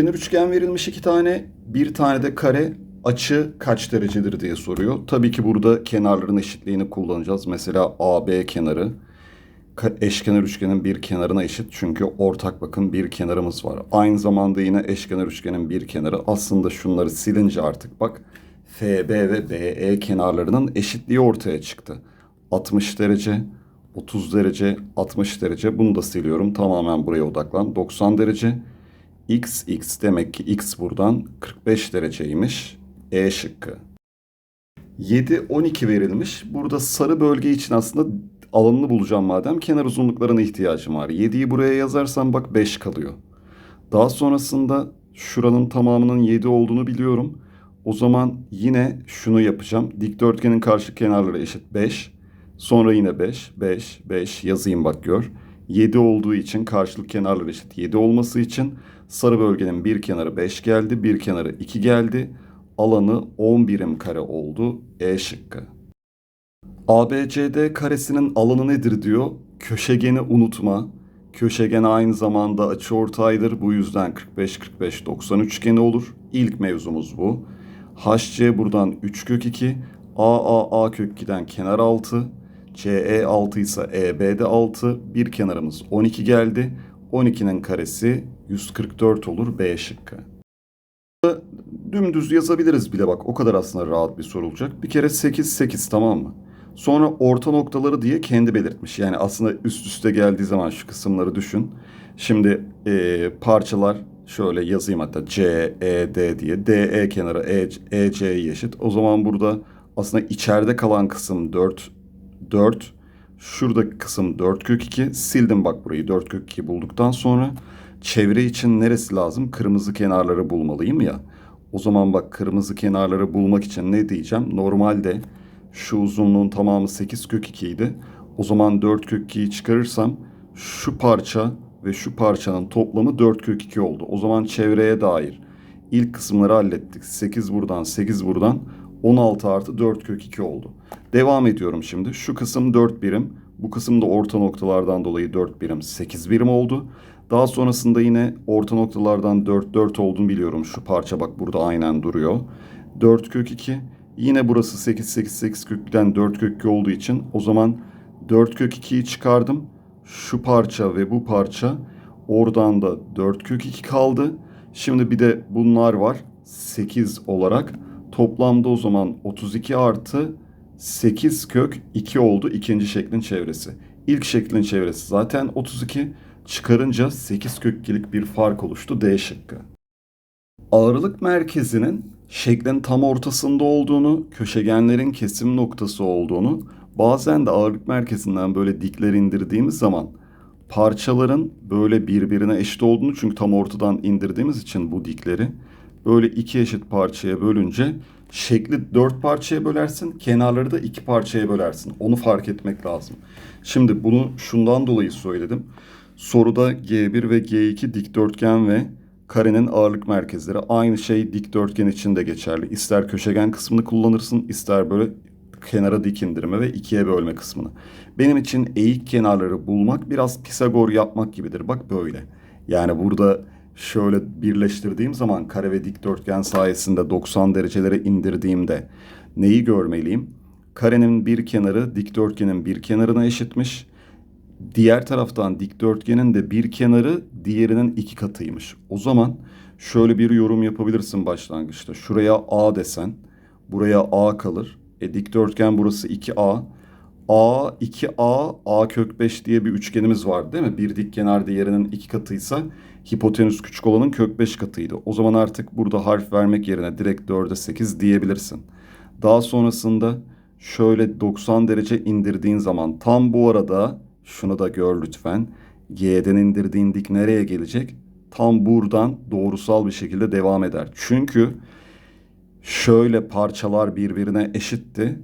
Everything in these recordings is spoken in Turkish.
Kenar üçgen verilmiş iki tane, bir tane de kare açı kaç derecedir diye soruyor. Tabii ki burada kenarların eşitliğini kullanacağız. Mesela AB kenarı eşkenar üçgenin bir kenarına eşit. Çünkü ortak bakın bir kenarımız var. Aynı zamanda yine eşkenar üçgenin bir kenarı. Aslında şunları silince artık bak FB ve BE kenarlarının eşitliği ortaya çıktı. 60 derece, 30 derece, 60 derece. Bunu da siliyorum. Tamamen buraya odaklan. 90 derece. X, X demek ki X buradan 45 dereceymiş. E şıkkı. 7, 12 verilmiş. Burada sarı bölge için aslında alanını bulacağım madem. Kenar uzunluklarına ihtiyacım var. 7'yi buraya yazarsam bak 5 kalıyor. Daha sonrasında şuranın tamamının 7 olduğunu biliyorum. O zaman yine şunu yapacağım. Dikdörtgenin karşı kenarları eşit 5. Sonra yine 5, 5, 5 yazayım bak gör. 7 olduğu için karşılık kenarları eşit 7 olması için sarı bölgenin bir kenarı 5 geldi, bir kenarı 2 geldi. Alanı 10 birim kare oldu. E şıkkı. ABCD karesinin alanı nedir diyor. Köşegeni unutma. Köşegen aynı zamanda açıortaydır. Bu yüzden 45 45 90 üçgeni olur. İlk mevzumuz bu. HC buradan 3 kök 2. AAA kök 2'den kenar 6. CE 6 ise EB de 6. Bir kenarımız 12 geldi. 12'nin karesi 144 olur B şıkkı. Dümdüz yazabiliriz bile bak o kadar aslında rahat bir soru olacak. Bir kere 8 8 tamam mı? Sonra orta noktaları diye kendi belirtmiş. Yani aslında üst üste geldiği zaman şu kısımları düşün. Şimdi eee, parçalar şöyle yazayım hatta C, E, D diye. DE kenarı E, EC'ye eşit. O zaman burada aslında içeride kalan kısım 4, 4. Şuradaki kısım 4 kök 2. Sildim bak burayı 4 kök 2 bulduktan sonra. Çevre için neresi lazım? Kırmızı kenarları bulmalıyım ya. O zaman bak kırmızı kenarları bulmak için ne diyeceğim? Normalde şu uzunluğun tamamı 8 kök 2 idi. O zaman 4 kök 2'yi çıkarırsam şu parça ve şu parçanın toplamı 4 kök 2 oldu. O zaman çevreye dair ilk kısımları hallettik. 8 buradan 8 buradan 16 artı 4 kök 2 oldu. Devam ediyorum şimdi. Şu kısım 4 birim. Bu kısım da orta noktalardan dolayı 4 birim 8 birim oldu. Daha sonrasında yine orta noktalardan 4 4 olduğunu biliyorum. Şu parça bak burada aynen duruyor. 4 kök 2. Yine burası 8 8 8 kökten 4 kök 2 olduğu için o zaman 4 kök 2'yi çıkardım. Şu parça ve bu parça oradan da 4 kök 2 kaldı. Şimdi bir de bunlar var 8 olarak. Toplamda o zaman 32 artı 8 kök 2 oldu ikinci şeklin çevresi. İlk şeklin çevresi zaten 32. Çıkarınca 8 kök 2'lik bir fark oluştu D şıkkı. Ağırlık merkezinin şeklin tam ortasında olduğunu, köşegenlerin kesim noktası olduğunu, bazen de ağırlık merkezinden böyle dikler indirdiğimiz zaman parçaların böyle birbirine eşit olduğunu çünkü tam ortadan indirdiğimiz için bu dikleri böyle iki eşit parçaya bölünce şekli dört parçaya bölersin, kenarları da iki parçaya bölersin. Onu fark etmek lazım. Şimdi bunu şundan dolayı söyledim. Soruda G1 ve G2 dikdörtgen ve karenin ağırlık merkezleri. Aynı şey dikdörtgen için de geçerli. İster köşegen kısmını kullanırsın, ister böyle kenara dik indirme ve ikiye bölme kısmını. Benim için eğik kenarları bulmak biraz Pisagor yapmak gibidir. Bak böyle. Yani burada şöyle birleştirdiğim zaman kare ve dikdörtgen sayesinde 90 derecelere indirdiğimde neyi görmeliyim? Karenin bir kenarı dikdörtgenin bir kenarına eşitmiş. Diğer taraftan dikdörtgenin de bir kenarı diğerinin iki katıymış. O zaman şöyle bir yorum yapabilirsin başlangıçta. Şuraya A desen, buraya A kalır. E dikdörtgen burası 2A. A, 2A, A kök 5 diye bir üçgenimiz var değil mi? Bir dik kenar diğerinin iki katıysa hipotenüs küçük olanın kök 5 katıydı. O zaman artık burada harf vermek yerine direkt 4'e 8 diyebilirsin. Daha sonrasında şöyle 90 derece indirdiğin zaman tam bu arada şunu da gör lütfen. G'den indirdiğin dik nereye gelecek? Tam buradan doğrusal bir şekilde devam eder. Çünkü şöyle parçalar birbirine eşitti.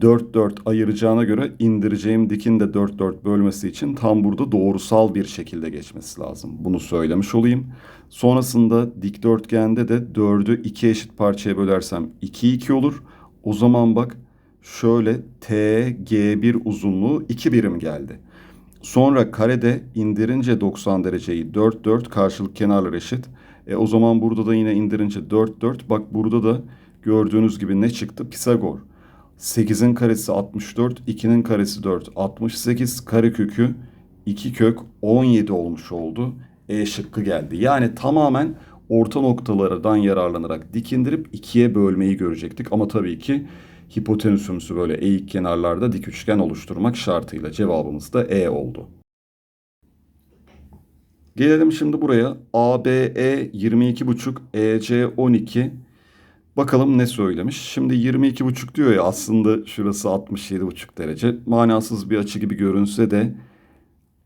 4 4 ayıracağına göre indireceğim dikin de 4 4 bölmesi için tam burada doğrusal bir şekilde geçmesi lazım. Bunu söylemiş olayım. Sonrasında dikdörtgende de 4'ü 2 eşit parçaya bölersem 2 2 olur. O zaman bak şöyle T G1 uzunluğu 2 birim geldi. Sonra karede indirince 90 dereceyi 4 4 karşılık kenarlar eşit. E, o zaman burada da yine indirince 4 4. Bak burada da gördüğünüz gibi ne çıktı? Pisagor. 8'in karesi 64, 2'nin karesi 4. 68 karekökü 2 kök 17 olmuş oldu. E şıkkı geldi. Yani tamamen orta noktalardan yararlanarak dikindirip ikiye bölmeyi görecektik. Ama tabii ki hipotenüsümüzü böyle eğik kenarlarda dik üçgen oluşturmak şartıyla cevabımız da E oldu. Gelelim şimdi buraya. ABE 22,5, EC 12. Bakalım ne söylemiş. Şimdi 22,5 diyor ya aslında şurası 67,5 derece. Manasız bir açı gibi görünse de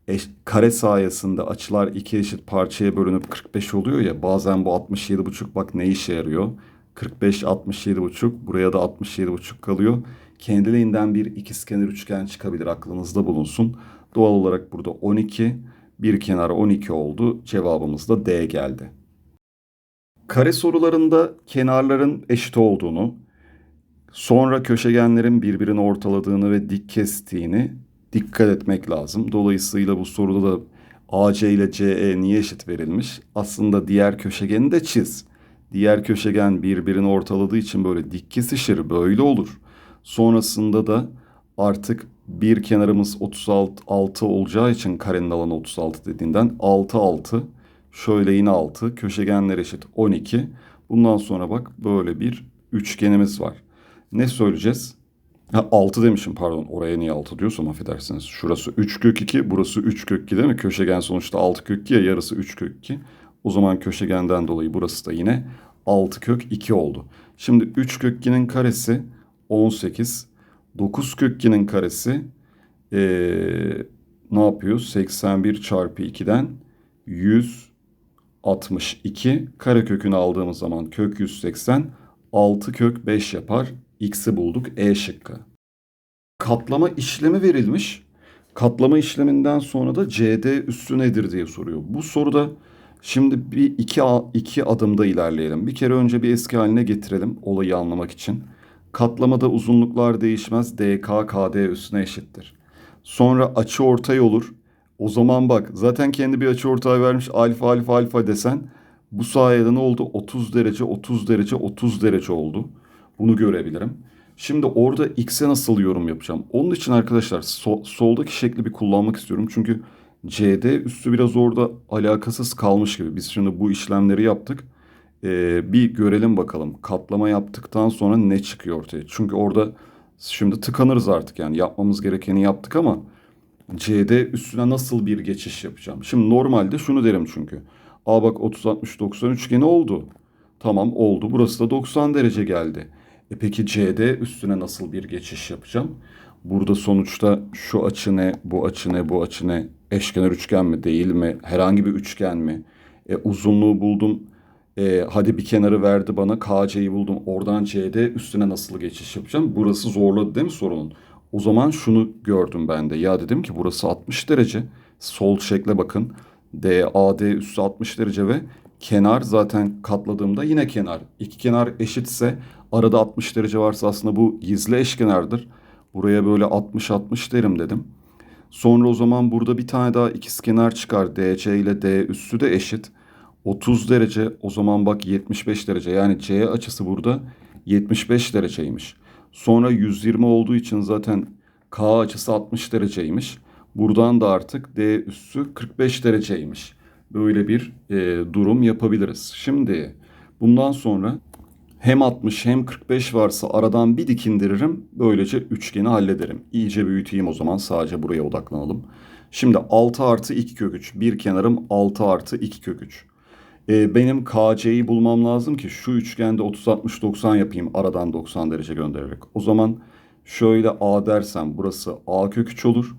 eş, kare sayesinde açılar iki eşit parçaya bölünüp 45 oluyor ya. Bazen bu 67,5 bak ne işe yarıyor. 45 67,5 buraya da 67,5 kalıyor. Kendiliğinden bir ikizkenar üçgen çıkabilir aklınızda bulunsun. Doğal olarak burada 12 bir kenar 12 oldu. Cevabımız da D geldi. Kare sorularında kenarların eşit olduğunu, sonra köşegenlerin birbirini ortaladığını ve dik kestiğini dikkat etmek lazım. Dolayısıyla bu soruda da AC ile CE niye eşit verilmiş? Aslında diğer köşegeni de çiz. Diğer köşegen birbirini ortaladığı için böyle dik kesişir, böyle olur. Sonrasında da artık bir kenarımız 36 olacağı için karenin alanı 36 dediğinden 6 6 şöyle yine 6 köşegenler eşit 12. Bundan sonra bak böyle bir üçgenimiz var. Ne söyleyeceğiz? Ha 6 demişim pardon. Oraya niye 6 diyorsam affedersiniz. Şurası 3 kök 2, burası 3 kök 2 değil mi? Köşegen sonuçta 6 kök 2 ya yarısı 3 kök 2. O zaman köşegenden dolayı burası da yine 6 kök 2 oldu. Şimdi 3 kök 2'nin karesi 18. 9 kök 2'nin karesi ee, ne yapıyor? 81 çarpı 2'den 162 karekökünü aldığımız zaman kök 180 6 kök 5 yapar. X'i bulduk E şıkkı. Katlama işlemi verilmiş. Katlama işleminden sonra da CD üssü nedir diye soruyor. Bu soruda şimdi bir iki, iki adımda ilerleyelim. Bir kere önce bir eski haline getirelim olayı anlamak için. Katlamada uzunluklar değişmez. DK KD üstüne eşittir. Sonra açı ortay olur. O zaman bak zaten kendi bir açı ortay vermiş alfa alfa alfa desen bu sayede ne oldu? 30 derece 30 derece 30 derece oldu. Bunu görebilirim. Şimdi orada x'e nasıl yorum yapacağım? Onun için arkadaşlar so, soldaki şekli bir kullanmak istiyorum. Çünkü CD üstü biraz orada alakasız kalmış gibi. Biz şimdi bu işlemleri yaptık. Ee, bir görelim bakalım. Katlama yaptıktan sonra ne çıkıyor ortaya? Çünkü orada şimdi tıkanırız artık yani yapmamız gerekeni yaptık ama CD üstüne nasıl bir geçiş yapacağım? Şimdi normalde şunu derim çünkü. Aa bak 30 60 90 üçgeni oldu. Tamam oldu. Burası da 90 derece geldi. E peki CD üstüne nasıl bir geçiş yapacağım? Burada sonuçta şu açı ne, bu açı ne, bu açı ne? Eşkenar üçgen mi, değil mi? Herhangi bir üçgen mi? E, uzunluğu buldum. E, hadi bir kenarı verdi bana. KC'yi buldum. Oradan CD üstüne nasıl geçiş yapacağım? Burası zorladı değil mi sorunun? O zaman şunu gördüm ben de. Ya dedim ki burası 60 derece. Sol şekle bakın. DAD üstü 60 derece ve kenar zaten katladığımda yine kenar. İki kenar eşitse arada 60 derece varsa aslında bu gizli eşkenardır. Buraya böyle 60-60 derim dedim. Sonra o zaman burada bir tane daha ikizkenar çıkar. DC ile D üstü de eşit. 30 derece o zaman bak 75 derece. Yani C açısı burada 75 dereceymiş. Sonra 120 olduğu için zaten K açısı 60 dereceymiş. Buradan da artık D üssü 45 dereceymiş. Böyle bir e, durum yapabiliriz. Şimdi bundan sonra hem 60 hem 45 varsa aradan bir dikindiririm. Böylece üçgeni hallederim. İyice büyüteyim o zaman sadece buraya odaklanalım. Şimdi 6 artı 2 kök 3. Bir kenarım 6 artı 2 kök 3. Ee, benim KC'yi bulmam lazım ki şu üçgende 30 60 90 yapayım aradan 90 derece göndererek. O zaman şöyle A dersem burası A kök 3 olur.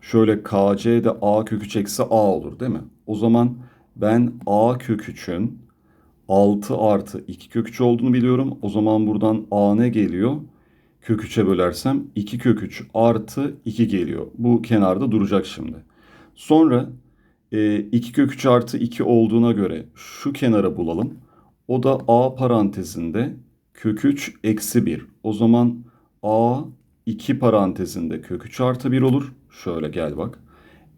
Şöyle KC de A kök 3 eksi A olur değil mi? O zaman ben A kök 3'ün 6 artı 2 kök 3 olduğunu biliyorum. O zaman buradan A ne geliyor? Kök 3'e bölersem 2 kök 3 artı 2 geliyor. Bu kenarda duracak şimdi. Sonra 2 kök 3 artı 2 olduğuna göre şu kenarı bulalım. O da A parantezinde kök 3 eksi 1. O zaman A 2 parantezinde kök 3 artı 1 olur. Şöyle gel bak.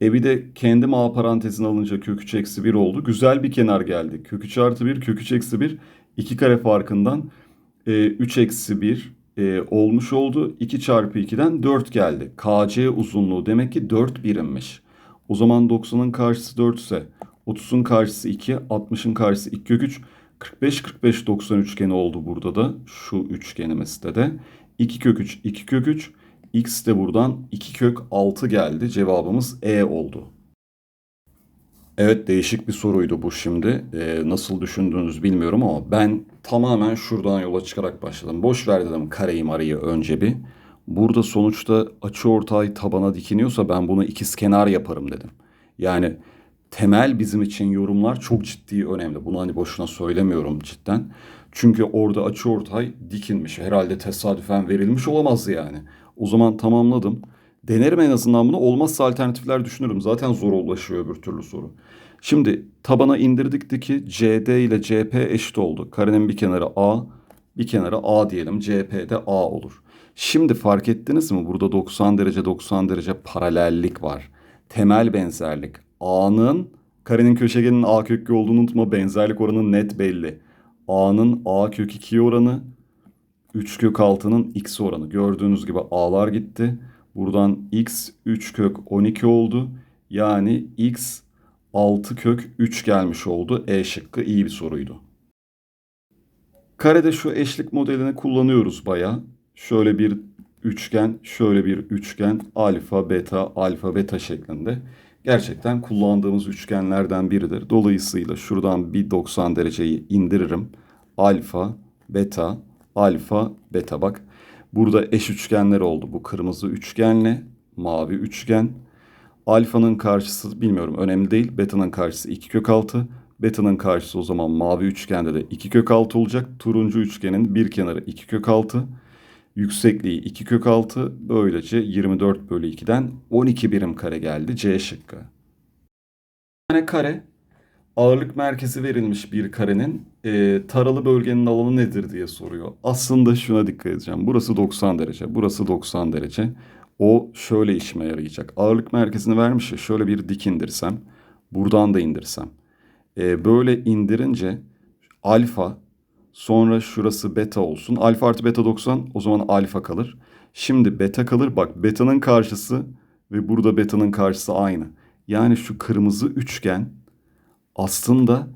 E bir de kendi A parantezine alınca kök 3 eksi 1 oldu. Güzel bir kenar geldi. Kök 3 artı 1, kök 3 eksi 1. 2 kare farkından e, 3 eksi 1 e, olmuş oldu. 2 çarpı 2'den 4 geldi. KC uzunluğu demek ki 4 birimmiş. O zaman 90'ın karşısı 4 ise 30'un karşısı 2, 60'ın karşısı 2 kök 3. 45 45 90 üçgeni oldu burada da. Şu üçgenimizde de. 2 kök 3, 2 kök 3. X de buradan 2 kök 6 geldi. Cevabımız E oldu. Evet değişik bir soruydu bu şimdi. Ee, nasıl düşündüğünüzü bilmiyorum ama ben tamamen şuradan yola çıkarak başladım. Boş ver dedim kareyi marayı önce bir. Burada sonuçta açıortay tabana dikiniyorsa ben bunu ikizkenar yaparım dedim. Yani temel bizim için yorumlar çok ciddi önemli. Bunu hani boşuna söylemiyorum cidden. Çünkü orada açıortay dikinmiş. Herhalde tesadüfen verilmiş olamaz yani. O zaman tamamladım. Denerim en azından bunu. Olmazsa alternatifler düşünürüm. Zaten zor ulaşıyor öbür türlü soru. Şimdi tabana indirdik ki CD ile CP eşit oldu. Karenin bir kenarı A, bir kenarı A diyelim. CP de A olur. Şimdi fark ettiniz mi? Burada 90 derece 90 derece paralellik var. Temel benzerlik. A'nın karenin köşegenin A kökü olduğunu unutma. Benzerlik oranı net belli. A'nın A kök 2 oranı 3 kök 6'nın x oranı. Gördüğünüz gibi A'lar gitti. Buradan x 3 kök 12 oldu. Yani x 6 kök 3 gelmiş oldu. E şıkkı iyi bir soruydu. Karede şu eşlik modelini kullanıyoruz baya. Şöyle bir üçgen, şöyle bir üçgen, alfa, beta, alfa, beta şeklinde. Gerçekten kullandığımız üçgenlerden biridir. Dolayısıyla şuradan bir 90 dereceyi indiririm. Alfa, beta, alfa, beta bak. Burada eş üçgenler oldu. Bu kırmızı üçgenle mavi üçgen. Alfanın karşısı bilmiyorum önemli değil. Beta'nın karşısı 2 kök 6. Beta'nın karşısı o zaman mavi üçgende de 2 kök 6 olacak. Turuncu üçgenin bir kenarı 2 kök 6. Yüksekliği 2 kök 6. Böylece 24 bölü 2'den 12 birim kare geldi. C şıkkı. Bir kare ağırlık merkezi verilmiş bir karenin e, taralı bölgenin alanı nedir diye soruyor. Aslında şuna dikkat edeceğim. Burası 90 derece, burası 90 derece. O şöyle işime yarayacak. Ağırlık merkezini vermiş ya şöyle bir dik indirsem, buradan da indirsem. E, böyle indirince alfa, sonra şurası beta olsun. Alfa artı beta 90 o zaman alfa kalır. Şimdi beta kalır. Bak beta'nın karşısı ve burada beta'nın karşısı aynı. Yani şu kırmızı üçgen aslında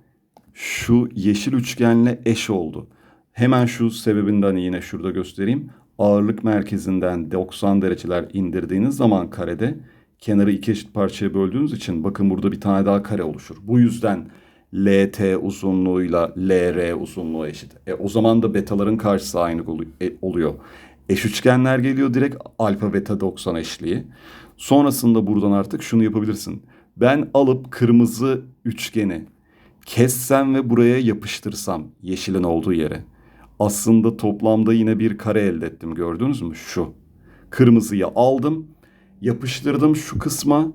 şu yeşil üçgenle eş oldu. Hemen şu sebebinden yine şurada göstereyim. Ağırlık merkezinden 90 dereceler indirdiğiniz zaman karede kenarı iki eşit parçaya böldüğünüz için bakın burada bir tane daha kare oluşur. Bu yüzden LT uzunluğuyla LR uzunluğu eşit. E, o zaman da betaların karşısı aynı e, oluyor. Eş üçgenler geliyor direkt alfa beta 90 eşliği. Sonrasında buradan artık şunu yapabilirsin. Ben alıp kırmızı üçgeni kessem ve buraya yapıştırsam yeşilin olduğu yere. Aslında toplamda yine bir kare elde ettim gördünüz mü? Şu. Kırmızıyı aldım, yapıştırdım şu kısma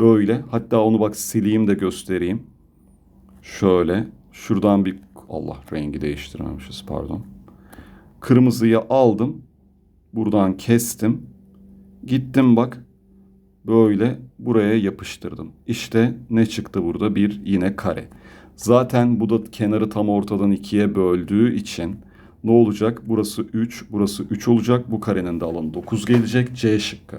böyle. Hatta onu bak sileyim de göstereyim. Şöyle. Şuradan bir Allah rengi değiştirmemişiz pardon. Kırmızıyı aldım. Buradan kestim. Gittim bak böyle buraya yapıştırdım. İşte ne çıktı burada? Bir yine kare. Zaten bu da kenarı tam ortadan ikiye böldüğü için ne olacak? Burası 3, burası 3 olacak. Bu karenin de alanı 9 gelecek. C şıkkı.